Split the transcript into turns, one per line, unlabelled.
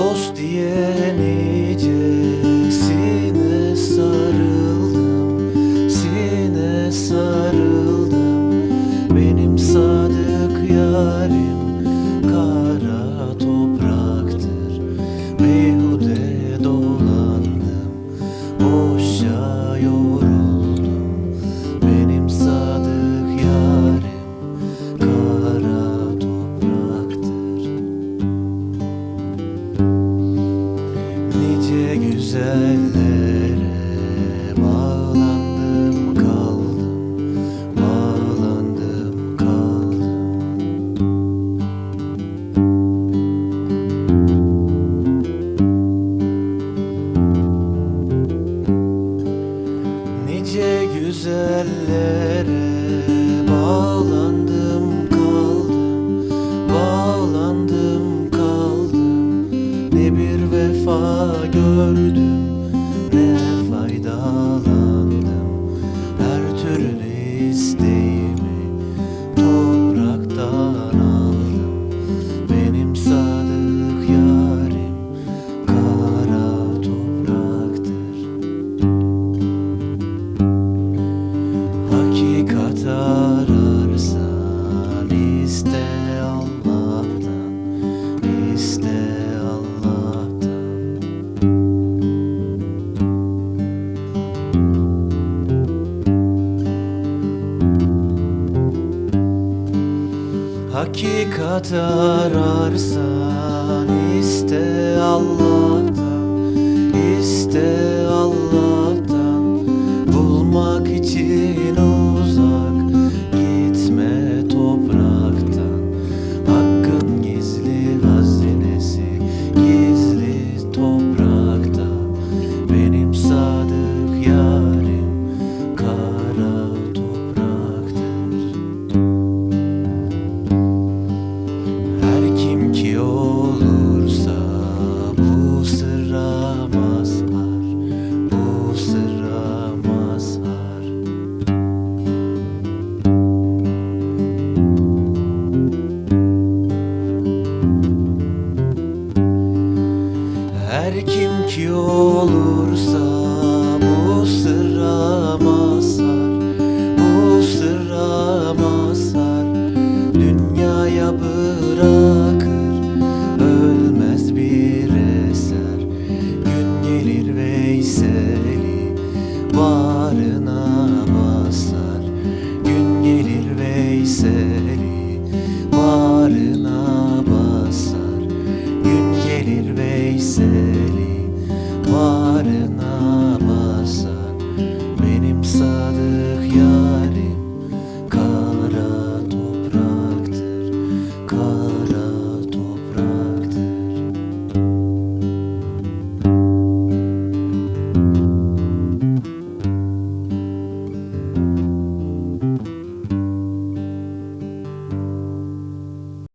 dost diye nice güzellere bağlandım kaldım Bağlandım kaldım. Nice güzellere bağlandım kaldım Bağlandım kaldım. Ne bir vefa gördüm Hakikat ararsan iste Allah'tan iste Allah'tan. Bulmak için uzak gitme topraktan. Hakkın gizli hazinesi gizli toprakta Benim sadık yarim olursa bu sırama sar Bu sırama sar Dünyaya bırakır ölmez bir eser. Gün gelir Veysel'i varına basar. Gün gelir Veysel'i varına basar. Gün gelir Veysel'i in